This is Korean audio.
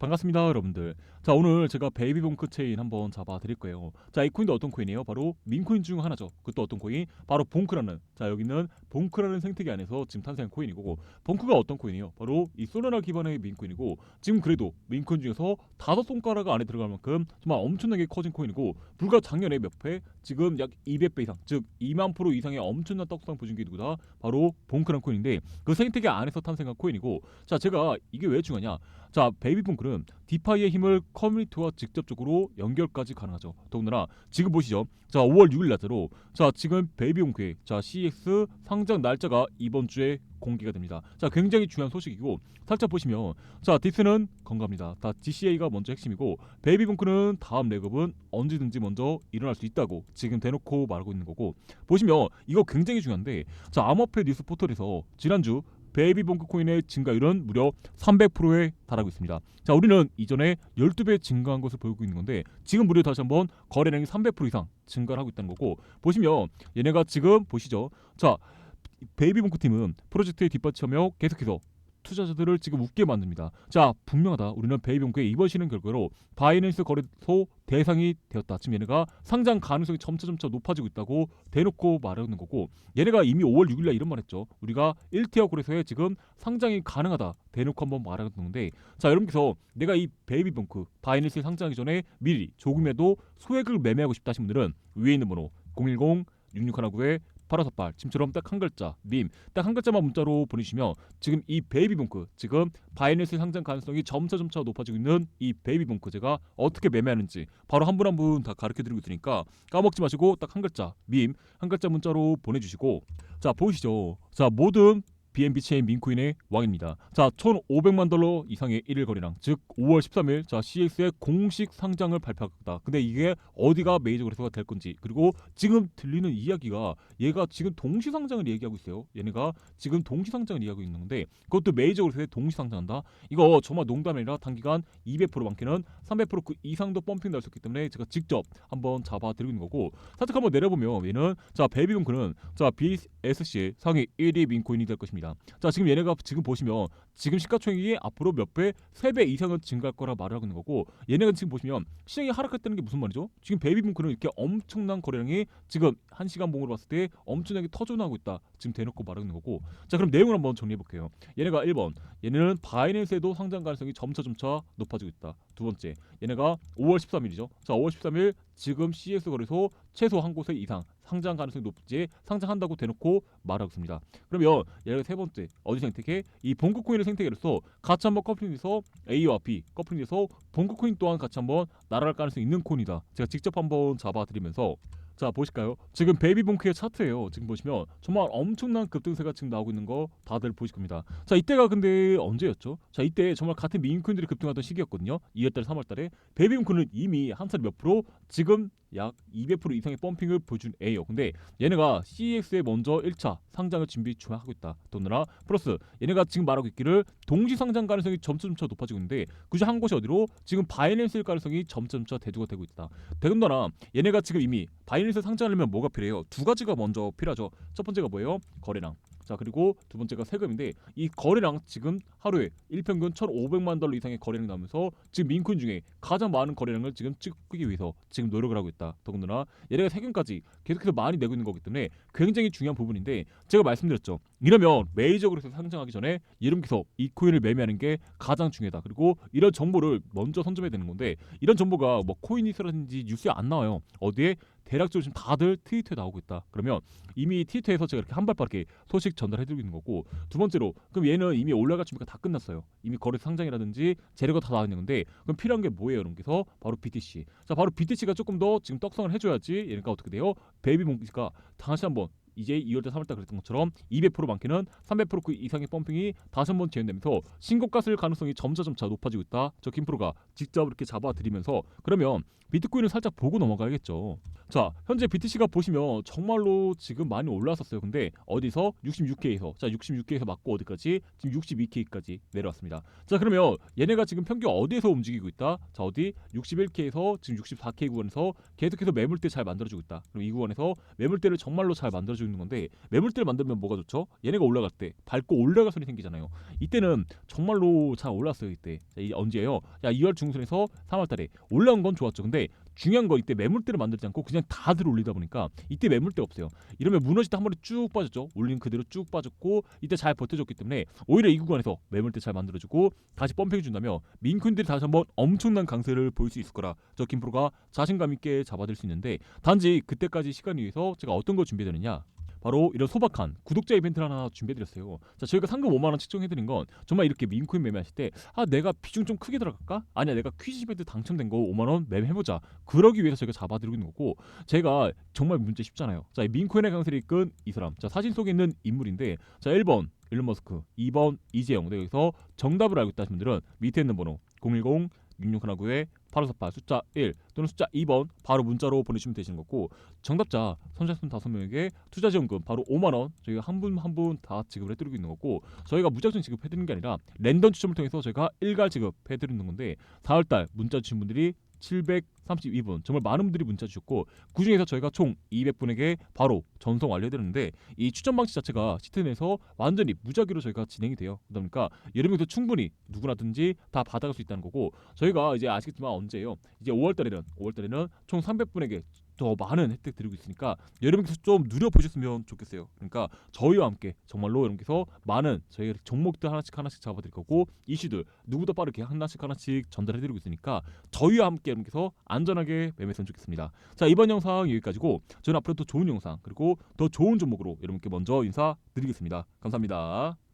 반갑습니다 여러분들. 자 오늘 제가 베이비봉크 체인 한번 잡아 드릴 거예요. 자 이 코인도 어떤 코인이에요? 바로 민코인 중 하나죠. 그것도 어떤 코인 바로 봉크라는 자 여기는 봉크라는 생태계 안에서 지금 탄생한 코인이고 봉크가 어떤 코인이에요? 바로 이 솔라나 기반의 민코인이고 지금 그래도 민코인 중에서 다섯 손가락 안에 들어갈 만큼 정말 엄청나게 커진 코인이고 불과 작년에 몇 회? 지금 약 200배 이상 즉 2만 프로 이상의 엄청난 떡상 보여준 게 누구다? 바로 봉크라는 코인인데 그 생태계 안에서 탄생한 코인이고 자 제가 이게 왜 중요하냐? 자 베이비봉크는 디파이의 힘을 커뮤니티와 직접적으로 연결까지 가능하죠. 더군다나 지금 보시죠. 자 5월 6일 날짜로 자 지금 베이비봉크의 자 CX 상장 날짜가 이번 주에 공개가 됩니다. 자 굉장히 중요한 소식이고 살짝 보시면 자 디스는 건강합니다. 다 DCA가 먼저 핵심이고 베이비봉크는 다음 렉업은 언제든지 먼저 일어날 수 있다고 지금 대놓고 말하고 있는 거고 보시면 이거 굉장히 중요한데 자 암호화폐 뉴스 포털에서 지난주 베이비 봉크 코인의 증가율은 무려 300%에 달하고 있습니다. 자, 우리는 이전에 12배 증가한 것을 보이고 있는 건데 지금 무려 다시 한번 거래량이 300% 이상 증가를 하고 있다는 거고 보시면 얘네가 지금 보시죠. 자, 베이비 봉크 팀은 프로젝트에 뒷받침하며 계속해서 투자자들을 지금 웃게 만듭니다. 자, 분명하다. 우리는 베이비봉크의 이번 실행 결과로 바이낸스 거래소 대상이 되었다. 지금 얘네가 상장 가능성이 점차 점차 높아지고 있다고 대놓고 말하는 거고 얘네가 이미 5월 6일날 이런 말했죠. 우리가 1티어 거래소에 지금 상장이 가능하다. 대놓고 한번 말하는 건데 자 여러분께서 내가 이 베이비봉크 바이낸스에 상장하기 전에 미리 조금이라도 소액을 매매하고 싶다 하신 분들은 위에 있는 번호 010 6619에 858 지금처럼 딱 한 글자 님 딱 한 글자만 문자로 보내주시면 지금 이 베이비봉크 지금 바이낸스 상장 가능성이 점차 점차 높아지고 있는 이 베이비봉크 제가 어떻게 매매하는지 바로 한 분 한 분 다 가르쳐 드리고 있으니까 까먹지 마시고 딱 한 글자 밈. 한 글자 문자로 보내주시고. 자 보이시죠? 자 모든 체인 민코인의 왕입니다. 자, 1,500만 달러 이상의 일일 거래량, 즉 5월 13일 자 CX의 공식 상장을 발표했다. 근데 이게 어디가 메이저 거래소가 될 건지, 그리고 지금 들리는 이야기가 얘가 지금 동시 상장을 얘기하고 있어요. 얘네가 지금 동시 상장을 이야기하고 있는 건데 그것도 메이저 거래소에 동시 상장한다. 이거 정말 농담이 아니라 단기간 200% 많게는 300%그 이상도 펌핑 날 수 있기 때문에 제가 직접 한번 잡아드리는 거고 살짝 한번 내려보면 얘는 자 베이비뱅크는 자 BSC 상위 1위 민코인이 될 것입니다. 자 지금 얘네가 지금 보시면 지금 시가총액이 앞으로 몇 배, 세 배 이상은 증가할 거라 말을 하고 있는 거고 얘네가 지금 보시면 시장이 하락했다는 게 무슨 말이죠? 지금 베이비붐크는 이렇게 엄청난 거래량이 지금 한 시간 봉으로 봤을 때 엄청나게 터져나오고 있다. 지금 대놓고 말하고 있는 거고 자 그럼 내용을 한번 정리해 볼게요. 얘네가 1번 얘네는 바이낸스에도 상장 가능성이 점차 점차 높아지고 있다. 두 번째 얘네가 5월 13일이죠. 자 5월 13일 지금 CS 거래소 최소 한 곳에 이상 상장 가능성이 높지 상장한다고 대놓고 말하고 있습니다. 그러면 얘가 세 번째 어디 생태계? 이 본크 코인의 생태계로서 같이 한번 커플링해서 A와 B 커플링해서 본크 코인 또한 같이 한번 날아갈 가능성이 있는 코인이다. 제가 직접 한번 잡아드리면서 자 보실까요? 지금 베이비봉크의 차트예요. 지금 보시면 정말 엄청난 급등세가 지금 나오고 있는 거 다들 보실 겁니다. 자 이때가 근데 언제였죠? 자 이때 정말 같은 미인코인들이 급등하던 시기였거든요. 2월달, 3월달에 베이비봉크는 이미 한살몇 프로 지금 약 200% 이상의 펌핑을 보여준 A요. 근데 얘네가 CEX에 먼저 1차 상장을 준비 중하고 있다. 돈느라 플러스 얘네가 지금 말하고 있기를 동시 상장 가능성이 점점차 높아지고 있는데 그중 한 곳이 어디로 지금 바이낸스일 가능성이 점점차 대두가 되고 있다. 더군다나 얘네가 지금 이미 바이낸스 상장하려면 뭐가 필요해요? 두 가지가 먼저 필요하죠. 첫 번째가 뭐예요? 거래량. 자 그리고 두 번째가 세금인데 이 거래량 지금 하루에 일평균 1,500만 달러 이상의 거래량이 나오면서 지금 민코인 중에 가장 많은 거래량을 지금 찍기 위해서 지금 노력을 하고 있다. 더군다나 얘네가 세금까지 계속해서 많이 내고 있는 거기 때문에 굉장히 중요한 부분인데 제가 말씀드렸죠. 이러면 메이저그래서 상장하기 전에 이름께서 이 코인을 매매하는 게 가장 중요하다. 그리고 이런 정보를 먼저 선점해야 되는 건데 이런 정보가 뭐 코인이스라든지 뉴스에 안 나와요. 어디에 대략적으로 지금 다들 트위터에 나오고 있다. 그러면 이미 트위터에서 제가 이렇게 한 발 빠르게 소식 전달해드리고 있는 거고 두 번째로 그럼 얘는 이미 올라갈 준비가 다 끝났어요. 이미 거래 상장이라든지 재료가 다 나와 있는 건데 그럼 필요한 게 뭐예요, 여러분께서 바로 BTC. 자, 바로 BTC가 조금 더 지금 떡성을 해줘야지 얘네가 어떻게 돼요? 베이비 몽키가 다시 한번 이제 2월달 3월달 그랬던 것처럼 200% 많게는 300%그 이상의 펌핑이 다시 한번 재현되면서 신고가 쓸 가능성이 점차 점차 높아지고 있다. 저 김프로가 직접 이렇게 잡아드리면서 그러면 비트코인을 살짝 보고 넘어가야겠죠. 자 현재 BTC가 보시면 정말로 지금 많이 올라왔었어요. 근데 어디서 66K에서 자 66K에서 맞고 어디까지 지금 62K까지 내려왔습니다. 자 그러면 얘네가 지금 평균 어디에서 움직이고 있다? 자 어디 61K에서 지금 64K 구간에서 계속해서 매물대 잘 만들어주고 있다. 그럼 이 구간에서 매물대를 정말로 잘 만들어주고 잡아드리는 건데 매물대를 만들면 뭐가 좋죠? 얘네가 올라갈 때 밟고 올라갈 소리 생기잖아요. 이때는 정말로 잘 올랐어요 이때. 자, 이 언제예요? 야 2월 중순에서 3월달에 올라온 건 좋았죠. 근데 중요한 거 이때 매물대를 만들지 않고 그냥 다 들어 올리다 보니까 이때 매물대 없어요. 이러면 무너지다 한 번에 쭉 빠졌죠. 올린 그대로 쭉 빠졌고 이때 잘 버텨줬기 때문에 오히려 이 구간에서 매물대 잘 만들어주고 다시 펌핑해 준다면 민쿤들이 다시 한번 엄청난 강세를 보일 수 있을 거라 저 김프로가 자신감 있게 잡아들 수 있는데 단지 그때까지 시간을 위해서 제가 어떤 걸 준비되느냐 바로 이런 소박한 구독자 이벤트를 하나 준비해드렸어요. 자, 저희가 상금 5만 원 측정해드린 건 정말 이렇게 민코인 매매하실 때 아 내가 비중 좀 크게 들어갈까? 아니야 내가 퀴즈 이벤트 당첨된 거 5만 원 매매해보자. 그러기 위해서 저희가 잡아드리고 있는 거고 제가 정말 문제 쉽잖아요. 자, 이 민코인의 강세를 이끈 이 사람. 자, 사진 속에 있는 인물인데 자 1번 일론 머스크, 2번 이재용. 네, 여기서 정답을 알고 있다 하신 분들은 밑에 있는 번호 010 6619에 8548 숫자 1 또는 숫자 2번 바로 문자로 보내주시면 되시는 거고 정답자 선착순 5명에게 투자지원금 바로 5만 원 저희가 한 분 한 분 다 지급을 해드리고 있는 거고 저희가 무작정 지급해드리는 게 아니라 랜덤 추첨을 통해서 저희가 일괄 지급해드리는 건데 4월달 문자 주신 분들이 732분 정말 많은 분들이 문자 주셨고 그 중에서 저희가 총 200분에게 바로 전송 완료되는데 이 추천 방식 자체가 시스템에서 완전히 무작위로 저희가 진행이 돼요. 그러다 보니까 여러분도 충분히 누구나든지 다 받아갈 수 있다는 거고 저희가 이제 아시겠지만 언제예요? 이제 5월달에는 5월달에는 총 300분에게 더 많은 혜택 드리고 있으니까 여러분께서 좀 누려 보셨으면 좋겠어요. 그러니까 저희와 함께 정말로 여러분께서 많은 저희 종목들 하나씩 하나씩 잡아드릴 거고 이슈들 누구보다 빠르게 하나씩 하나씩 전달해드리고 있으니까 저희와 함께 여러분께서 안전하게 매매했으면 좋겠습니다. 자 이번 영상 여기까지고 저는 앞으로 더 좋은 영상 그리고 더 좋은 종목으로 여러분께 먼저 인사드리겠습니다. 감사합니다.